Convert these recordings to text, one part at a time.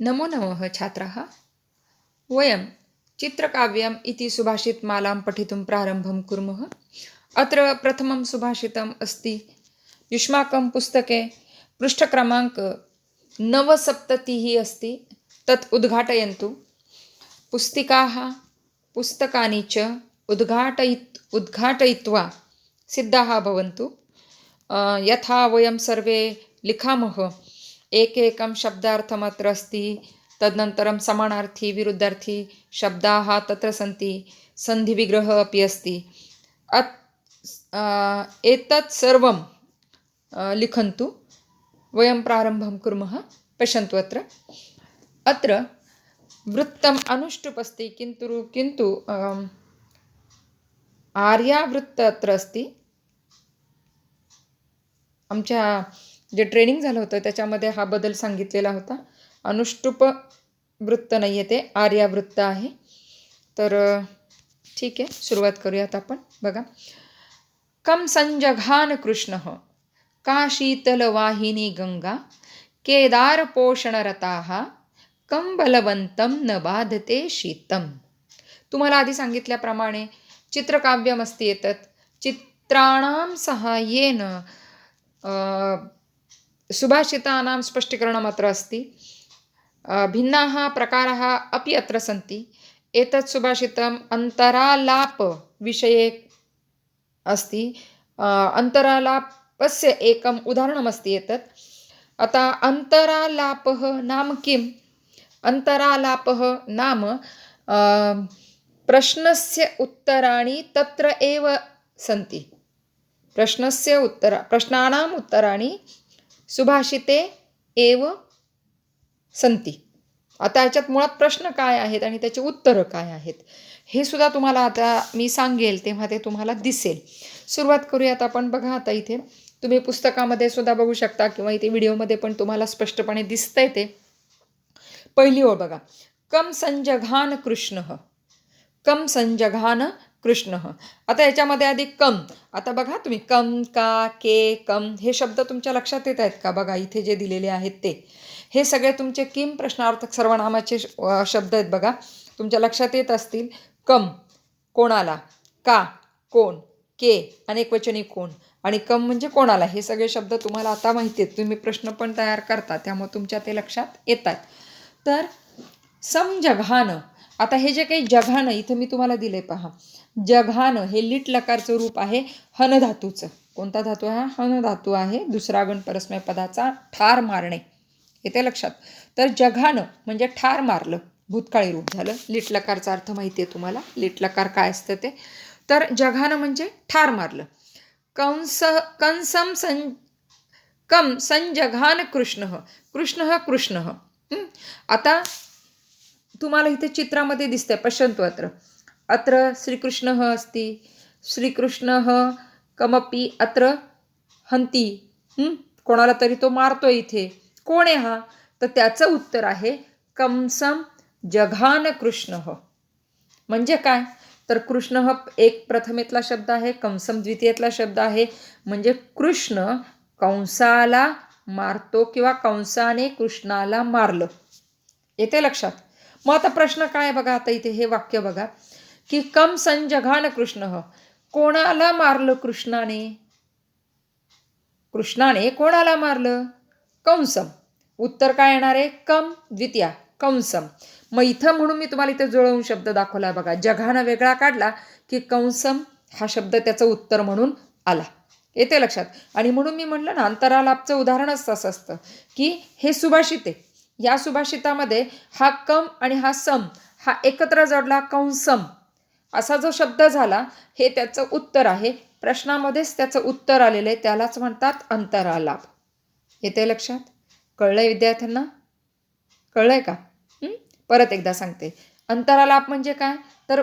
नमो नमः छात्राः। वयं चित्रकाव्यम् इति सुभाषितमालां पठितुं प्रारम्भं कुर्मः। अत्र प्रथमं सुभाषितम् अस्ति युष्माकं पुस्तके पृष्ठक्रमाङ्क नवसप्ततिः अस्ति। तत् उद्घाटयन्तु। पुस्तिकाः पुस्तकानि च उद्घाटयित् उद्घाटयित्वा सिद्धाः भवन्तु। यथा वयं सर्वे लिखामः एकैकं शब्दार्थमत्र अस्ति तदनन्तरं समानार्थी विरुद्धार्थी शब्दाः तत्र सन्ति सन्धिविग्रहः अपि अस्ति। अत् एतत् सर्वं लिखन्तु वयं प्रारम्भं कुर्मः पश्यन्तु अत्र। अत्र वृत्तम् अनुष्टुप् अस्ति किन्तु किन्तु आर्यावृत्त अत्र अस्ति। आमच्या जे ट्रेनिंग झालं होतं त्याच्यामध्ये हा बदल सांगितलेला होता. अनुष्टुप वृत्त नाही आहे ते आर्यावृत्त आहे. तर ठीक आहे सुरुवात करूयात आपण. बघा. कम संजघान कृष्ण का शीतलवाहिनी गंगा केदारपोषणरताः कम बलवंतम न बाधते शीतम. तुम्हाला आधी सांगितल्याप्रमाणे चित्रकाव्यमस्ति एतत्. चित्राणां सहाय्येन सुभाषितानां स्पष्टीकरणम् अत्र अस्ति भिन्नाः प्रकाराः अपि अत्र सन्ति। एतत् सुभाषितम् अन्तरालापविषये अस्ति। अन्तरालापस्य एकम् उदाहरणमस्ति एतत्। अतः अन्तरालापः नाम किम्? अन्तरालापः नाम प्रश्नस्य उत्तराणि तत्र एव सन्ति। प्रश्नस्य उत्तर प्रश्नानाम् उत्तराणि सुभाषिते एव संती. आता याच्यात मुळात प्रश्न काय आहेत आणि त्याची उत्तरं काय आहेत? हे सुद्धा तुम्हाला आता मी सांगेल तेव्हा ते तुम्हाला दिसेल. सुरुवात करूयात आपण. बघा आता इथे तुम्ही पुस्तकामध्ये सुद्धा बघू शकता किंवा इथे व्हिडिओमध्ये पण तुम्हाला स्पष्टपणे दिसतंय ते. पहिली ओळ बघा. कम संजघान कृष्ण. कम संजघान कृष्ण. आता याच्यामध्ये आधी कम. आता बघा तुम्ही कम का के कम हे शब्द तुमच्या लक्षात येत आहेत का? बघा इथे जे दिलेले आहेत ते. हे सगळे तुमचे किम प्रश्नार्थक सर्वनामाचे शब्द आहेत बघा. तुमच्या लक्षात येत असतील कम कोणाला? का कोण? के अनेकवचनी कोण? आणि कम म्हणजे कोणाला? हे सगळे शब्द तुम्हाला आता माहिती आहेत. तुम्ही प्रश्न पण तयार करता त्यामुळे तुमच्या ते लक्षात येतात तर समजघानं. आता हे जे काही जघानं इथं मी तुम्हाला दिले पहा. जघानं हे लिट लकारचं रूप आहे हन धातूचं कोणता धातू आहे हा? हन धातू आहे दुसरा गण परस्मय पदाचा ठार मारणे. येते लक्षात? तर जघानं म्हणजे ठार मारलं भूतकाळी रूप झालं. लिट लकारचा अर्थ माहिती आहे तुम्हाला. लिट लकार काय असतं ते? तर जघानं म्हणजे ठार मारलं. कंस कंसम सं कम संजघान कृष्ण. कृष्ण कृष्ण. आता तुम्हाला इथे चित्रामध्ये दिसतंय पश्यन्तु अत्र. अत्र श्रीकृष्णः अस्ति श्रीकृष्णः कमपि अत्र हंती कोणाला तरी तो मारतो इथे. कोण आहे हा? तर त्याचं उत्तर आहे कंसम जघान कृष्ण म्हणजे काय? तर कृष्ण ह एक प्रथमेतला शब्द आहे कंसम द्वितीयतला शब्द आहे. म्हणजे कृष्ण कंसाला मारतो किंवा कंसाने कृष्णाला मारलं. येते लक्षात? मग आता प्रश्न काय बघा आता इथे हे वाक्य बघा की कम संजघान कृष्ण कोणाला मारलं कृष्णाने? कृष्णाने कोणाला मारलं? कंसम. उत्तर काय येणार आहे? कम द्वितीया कंसम. मग इथं म्हणून मी तुम्हाला इथे जुळवून शब्द दाखवला बघा. जघानं वेगळा काढला की कंसम हा शब्द त्याचं उत्तर म्हणून आला. येते लक्षात? आणि म्हणून मी म्हटलं ना अंतरालापचं उदाहरणच तसं असतं की हे सुभाषित आहे. या सुभाषितामध्ये हा कम आणि हा सम हा एकत्र जोडला कंसम. असा जो शब्द झाला हे त्याचं उत्तर आहे. प्रश्नामध्येच त्याचं उत्तर आलेलं आहे. त्यालाच म्हणतात अंतरालाभ येते लक्षात? कळलंय विद्यार्थ्यांना? कळलंय का? परत एकदा सांगते. अंतरालाप म्हणजे काय? तर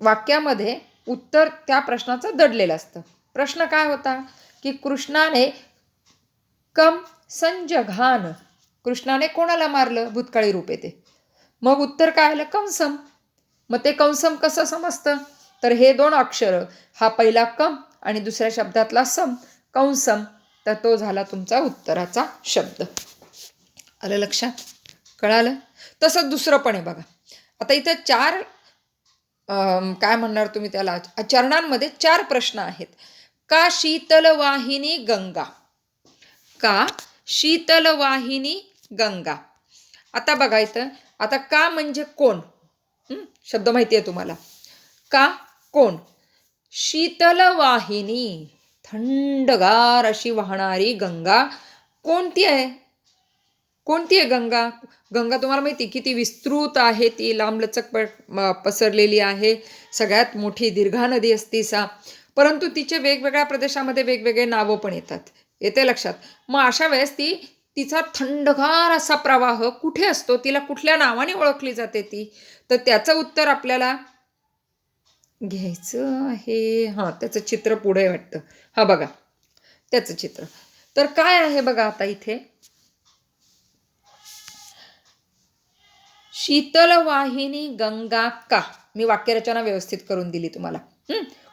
वाक्यामध्ये उत्तर त्या प्रश्नाचं दडलेलं असतं. प्रश्न काय होता? की कृष्णाने कम संजघान कृष्णाने कोणाला मारलं? भूतकाळी रूप येते. मग उत्तर काय आलं? कंसम. मग ते कंसम कसं समजतं? तर हे दोन अक्षर. हा पहिला कम आणि दुसऱ्या शब्दातला सम. कंसम. तर तो झाला तुमचा उत्तराचा शब्द. आलं लक्षात? कळालं? तसंच दुसरं पण आहे बघा. आता इथं चार काय म्हणणार तुम्ही त्याला? चरणांमध्ये चार प्रश्न आहेत. का शीतलवाहिनी गंगा? का शीतलवाहिनी गंगा. आता बघा इथं आता का म्हणजे कोण? शब्द माहिती आहे तुम्हाला. का कोण? शीतलवाहिनी थंडगार अशी वाहणारी गंगा. कोणती आहे? कोणती आहे गंगा? गंगा तुम्हाला माहिती किती विस्तृत आहे ती लांबलचक प पसरलेली आहे. सगळ्यात मोठी दीर्घा नदी असती सा. परंतु तिचे वेगवेगळ्या प्रदेशामध्ये वेगवेगळे नावं पण येतात. येते लक्षात. मग अशा वेळेस ती तिचा थंडगार असा प्रवाह कुठे असतो तिला कुठल्या नावाने ओळखली जाते ती? तर त्याचं उत्तर आपल्याला घ्यायचं आहे. हां त्याचं चित्र पुढे वाटतं. हा बघा. त्याचं चित्र. तर काय आहे बघा आता इथे? शीतलवाहिनी गंगा का? मी वाक्यरचना व्यवस्थित करून दिली तुम्हाला.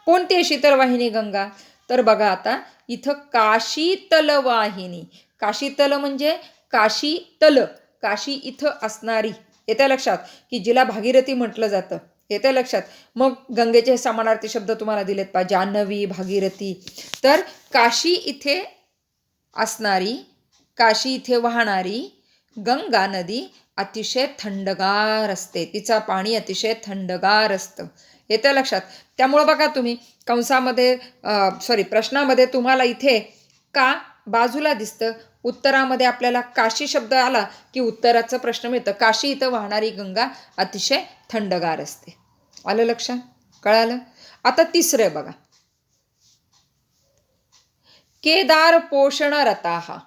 कोणती आहे शीतलवाहिनी गंगा? तर बघा आता इथं काशी तलवाहिनी काशीतल म्हणजे काशी तल. काशी इथं असणारी. येत्या लक्षात? की जिला भागीरथी म्हटलं जातं. येत्या लक्षात? मग गंगेचे समानार्थी शब्द तुम्हाला दिलेत पा जान्हवी भागीरथी. तर काशी इथे असणारी काशी इथे वाहणारी गंगा नदी अतिशय थंडगार असते. तिचा पाणी अतिशय थंडगार असतं. येत्या लक्षात? त्यामुळं बघा तुम्ही कंसामध्ये सॉरी प्रश्नामध्ये तुम्हाला इथे का बाजूला दिसतं? उत्तरामध्ये आपल्याला काशी शब्द आला की उत्तराचं प्रश्न मिळतं. काशी इथं वाहणारी गंगा अतिशय थंडगार असते. आलं लक्षात? कळालं? आता तिसरं आहे बघा. केदार पोषण रताहा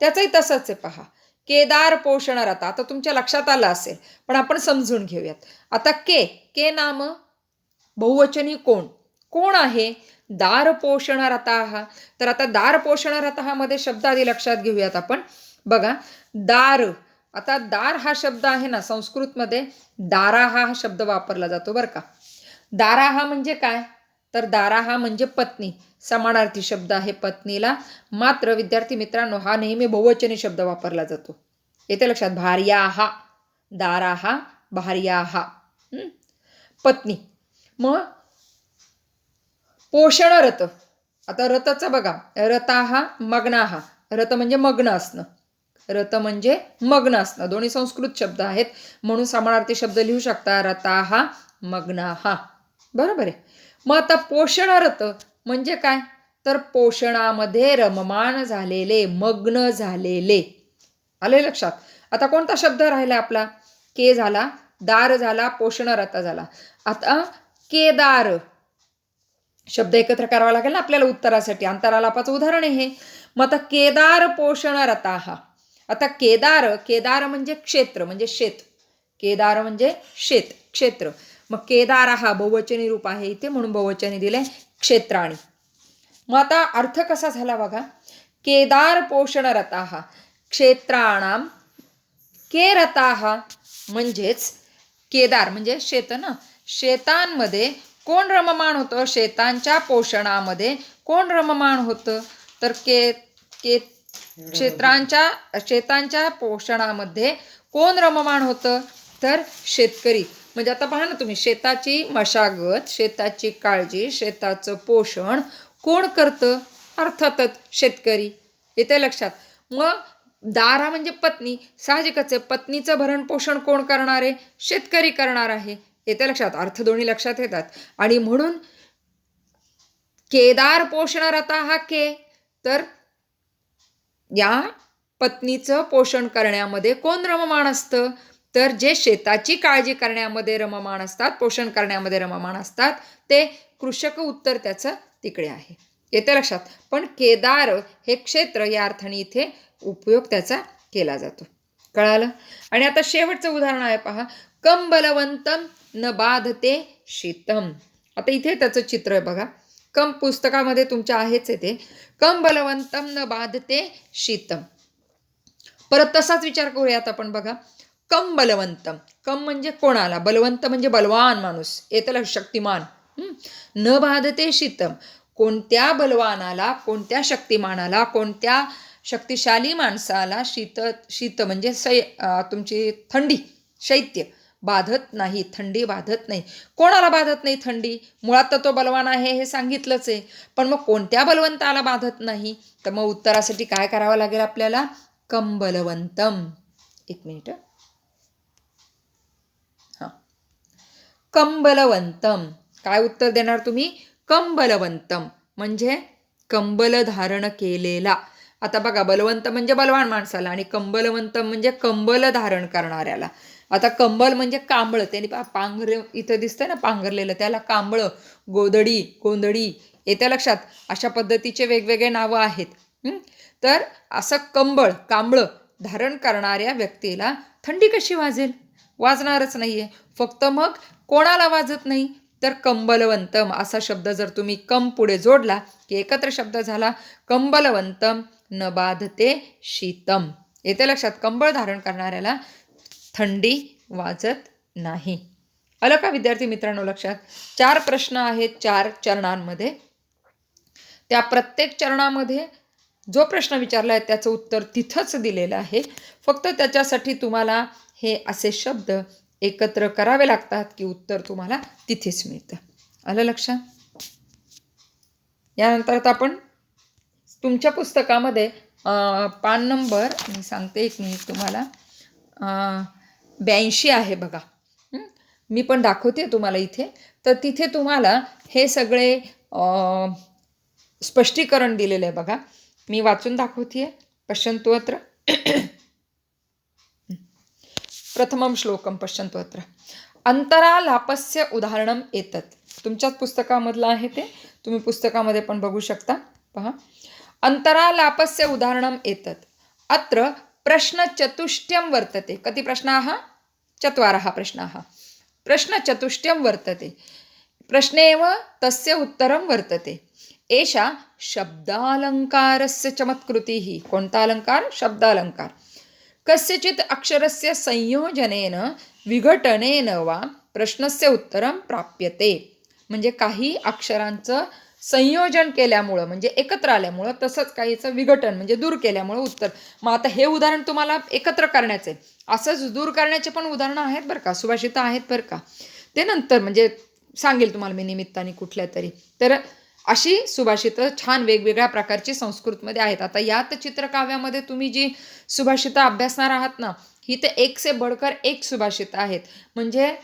त्याचंही तसंच आहे पहा. केदार पोषण रता. आता तुमच्या लक्षात आलं असेल पण आपण समजून घेऊयात. आता के के नाम बहुवचनी कोण? कोण आहे? दार पोषण रताहा तर आता दार पोषण रथामध्ये शब्द आधी लक्षात घेऊयात आपण. बघा दार. आता दार हा शब्द आहे ना संस्कृतमध्ये दारा हा शब्द वापरला जातो बरं का. दारा हा म्हणजे काय? तर दारा हा म्हणजे पत्नी. समानार्थी शब्द आहे पत्नीला. मात्र विद्यार्थी मित्रांनो हा नेहमी बहुवचनी शब्द वापरला जातो. येते लक्षात? भार्या. हा दारा हा भार्या. हा? पत्नी. मग पोषण रथ. आता रथचं बघा. रथा हा मग्ना. हा रथ म्हणजे मग्न असणं. रथ म्हणजे मग्न असणं. दोन्ही संस्कृत शब्द आहेत. म्हणून समानार्थी शब्द लिहू शकता. रथा हा मग्ना. हा बरोबर आहे. मग आता पोषण रथ म्हणजे काय? तर पोषणामध्ये रममान झालेले मग्न झालेले. आले लक्षात? आता कोणता शब्द राहिला आपला? के झाला दार झाला पोषण रथ झाला. आता केदार. शब्द एकत्र करावा लागेल ना आपल्याला उत्तरासाठी. अंतरालापाचं उदाहरण आहे हे. मग आता केदार पोषण रथा हा. आता केदार केदार म्हणजे क्षेत्र म्हणजे शेत. केदार म्हणजे शेत क्षेत्र. मग केदार हा बहुवचनी रूप आहे इथे म्हणून बहुवचनी दिले क्षेत्राणी. मग आता अर्थ कसा झाला बघा. केदार पोषण रथा क्षेत्राणाम के रताहा म्हणजेच केदार म्हणजे शेत ना. शेतांमध्ये कोण रममाण होतं? शेतांच्या पोषणामध्ये कोण रममाण होतं? तर के के क्षेत्रांच्या शेतांच्या पोषणामध्ये कोण रममाण होतं? तर शेतकरी. म्हणजे आता पहा ना तुम्ही शेताची मशागत शेताची काळजी शेताचं पोषण कोण करतं? अर्थातच शेतकरी. येते लक्षात. मग दारा म्हणजे पत्नी. साहजिकच आहे पत्नीचं भरण पोषण कोण करणार? आहे शेतकरी करणार आहे. येत्या लक्षात अर्थ दोन्ही लक्षात येतात. आणि म्हणून केदार पोषण रथा हा के. तर या पत्नीचं पोषण करण्यामध्ये कोण रममाण असतं? तर जे शेताची काळजी करण्यामध्ये रममाण असतात पोषण करण्यामध्ये रममाण असतात ते कृषक उत्तर त्याचं तिकडे आहे. येते लक्षात. पण केदार हे क्षेत्र या अर्थाने इथे उपयोग त्याचा केला जातो. कळालं? आणि आता शेवटचं उदाहरण आहे पहा. कंबलवंतम न बाधते शीतम. आता इथे त्याचं चित्र आहे बघा. कम पुस्तकामध्ये तुमच्या आहेच आहे ते. कम बलवंतम न बाधते शीतम. परत तसाच विचार करूयात आपण बघा. कम बलवंतम. कम म्हणजे कोणाला? बलवंत म्हणजे बलवान माणूस. येतला शक्तिमान. न बाधते शीतम. कोणत्या बलवानाला कोणत्या शक्तिमानाला कोणत्या शक्तिशाली माणसाला शीत शीत म्हणजे सै तुमची थंडी शैत्य बाधत नाही थंडी बाधत नाही. कोणाला बाधत नाही थंडी? मुळात तर तो बलवान आहे हे सांगितलंच आहे. पण मग कोणत्या बलवंताला बाधत नाही? तर मग उत्तरासाठी काय करावं लागेल आपल्याला? कंबलवंतम. एक मिनिट. हां. कंबलवंतम. काय उत्तर देणार तुम्ही? कंबलवंतम. म्हणजे कंबल धारण केलेला. आता बघा बलवंत म्हणजे बलवान माणसाला आणि कंबलवंत म्हणजे कंबल धारण करणाऱ्याला. आता कंबल म्हणजे कांबळ. त्याने पा पांघर इथं दिसतं ना पांघरलेलं. त्याला कांबळं गोदडी गोंधळी येत्या लक्षात. अशा पद्धतीचे वेगवेगळे नावं आहेत. तर असं कंबळ कांबळं धारण करणाऱ्या व्यक्तीला थंडी कशी वाजेल? वाजणारच नाही आहे फक्त मग कोणाला वाजत नाही? तर कंबलवंतम असा शब्द जर तुम्ही कम पुढे जोडला की एकत्र शब्द झाला कंबलवंतम न बाधते शीतम. येते लक्षात कंबळ धारण करणाऱ्याला थंडी वाजत नाही. आलं का विद्यार्थी मित्रांनो लक्षात? चार प्रश्न आहेत चार चरणांमध्ये. त्या प्रत्येक चरणामध्ये जो प्रश्न विचारला आहे त्याचं उत्तर तिथंच दिलेलं आहे. फक्त त्याच्यासाठी तुम्हाला हे असे शब्द एकत्र करावे लागतात की उत्तर तुम्हाला तिथेच मिळतं. आलं लक्षात? यानंतर आता आपण तुमच्या पुस्तकामध्ये पान नंबर मी सांगते एक मिनिट तुम्हाला. ब्याऐंशी आहे बघा. मी पण दाखवते तुम्हाला इथे. तर तिथे तुम्हाला हे सगळे स्पष्टीकरण दिलेलं आहे बघा. मी वाचून दाखवते पश्यंतु अत्र प्रथमं श्लोकं अत्र अंतरालापस्य उदाहरणं येतात तुमच्याच पुस्तकामधलं आहे ते. तुम्ही पुस्तकामध्ये पण बघू शकता. पहा. अंतरालापस्य उदाहरणं येतात अत्र प्रश्नचतुष्टयं वर्तते. कति प्रश्नाः? चत्वारः प्रश्नाः. प्रश्नचतुष्ट्यं वर्तते. प्रश्ने एव तस्य उत्तरं वर्तते. एषा शब्दालङ्कारस्य चमत्कृतिः. कोणता अलङ्कार शब्दालङ्कार. कस्यचित् अक्षरस्य संयोजनेन विघटनेन वा प्रश्नस्य उत्तरं प्राप्यते. म्हणजे काही अक्षरांचं संयोजन केल्यामुळं म्हणजे एकत्र आल्यामुळं तसंच काहीचं विघटन म्हणजे दूर केल्यामुळं उत्तर. मग आता हे उदाहरण तुम्हाला एकत्र करण्याचं. आहे असंच दूर करण्याचे पण उदाहरणं आहेत बरं का? सुभाषित आहेत बरं का? ते नंतर म्हणजे सांगेल तुम्हाला मी निमित्ताने कुठल्या तरी. तर अशी सुभाषितं छान वेगवेगळ्या प्रकारची संस्कृतमध्ये आहेत. आता यात चित्रकाव्यामध्ये तुम्ही जी सुभाषितं अभ्यासणार आहात ना ही तर एक से बडकर एक सुभाषितं आहेत. म्हणजे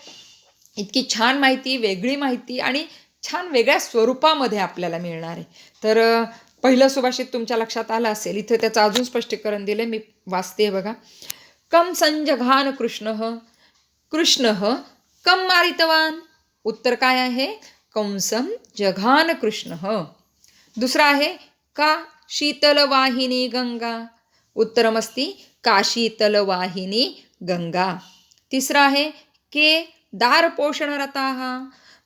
इतकी छान माहिती वेगळी माहिती आणि छान वेगळ्या स्वरूपामध्ये आपल्याला मिळणार आहे. तर पहिलं सुभाषित तुमच्या लक्षात आलं असेल इथं त्याचं अजून स्पष्टीकरण दिलं मी वाचते बघा. कम संजघान कृष्ण कृष्ण कम मारितवान. उत्तर काय आहे? कंसम जघान कृष्ण. दुसरा आहे का शीतलवाहिनी गंगा? उत्तरमस्ति का शीतलवाहिनी गंगा? तिसरा आहे के दारपोषणरताः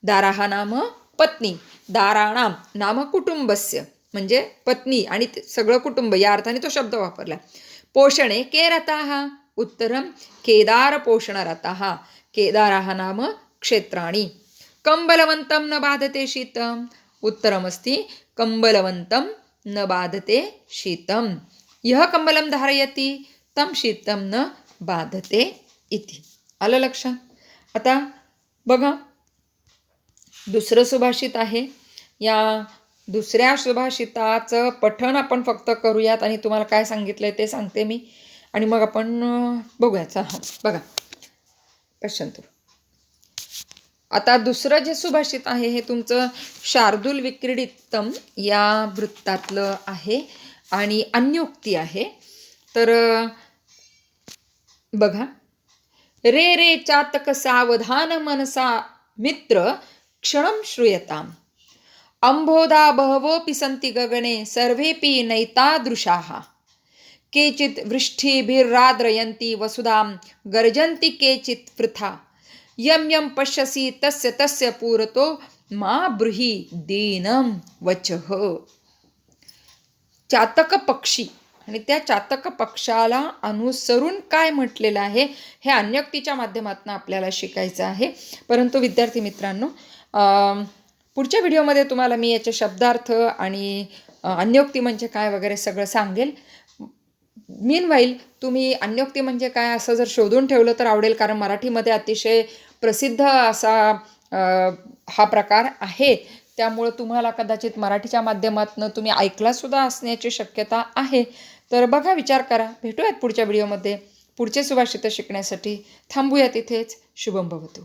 दाराः नाम पत्नी दाराणाम नाम कुटुंबस्य म्हणजे पत्नी आणि ते सगळं कुटुंब या अर्थाने तो शब्द वापरला. पोषणे के रताः? उत्तरं केदारपोषणरताः केदाराः नाम क्षेत्राणि. कंबलवंतम न बाधते शीतम्. उत्तरमस्ति कंबलवंतम न बाधते शीतं यः कंबलम धारयति तं शीतं न बाधते इति. आलं लक्षात? आता बघा दुसरं सुभाषित आहे. या दुसऱ्या सुभाषिताचं पठण आपण फक्त करूयात आणि तुम्हाला काय सांगितलं आहे ते सांगते मी. आणि मग आपण बघूयाचा हां हो, हा बघा. पश्यंतु. आता दुसरं जे सुभाषित आहे हे तुमचं शार्दूल विक्रीडितम या वृत्तातलं आहे आणि अन्योक्ती आहे. तर बघा. रे रे चातक सावधान मनसा मित्र क्षणं श्रूयताम्। अंबोधा बहवोऽपि सन्ति गगने सर्वेऽपि नैतादृशाः। केचित् वृष्टिभिर्राद्रयन्ति वसुधां गर्जन्ति केचित् वृथा। यं यं पश्यसि तस्य तस्य पुरतो मा ब्रूहि दीनं वचः। चातक पक्षी आणि त्या चातक पक्षाला अनुसरून काय म्हटलेलं आहे हे अन्यक्तीच्या माध्यमातून आपल्याला शिकायचं आहे. परंतु विद्यार्थी मित्रांनो पुढच्या व्हिडिओमध्ये तुम्हाला मी याचे शब्दार्थ आणि अन्योक्ती म्हणजे काय वगैरे सगळं सांगेल. मीन तुम्ही अन्योक्ती म्हणजे काय असं जर शोधून ठेवलं तर आवडेल कारण मराठीमध्ये अतिशय प्रसिद्ध असा हा प्रकार आहे. त्यामुळं तुम्हाला कदाचित मराठीच्या माध्यमातून तुम्ही ऐकलासुद्धा असण्याची शक्यता आहे. तर बघा विचार करा. भेटूयात पुढच्या व्हिडिओमध्ये. पुढचे सुभाषित शिकण्यासाठी थांबूया तिथेच शुभम भवतू.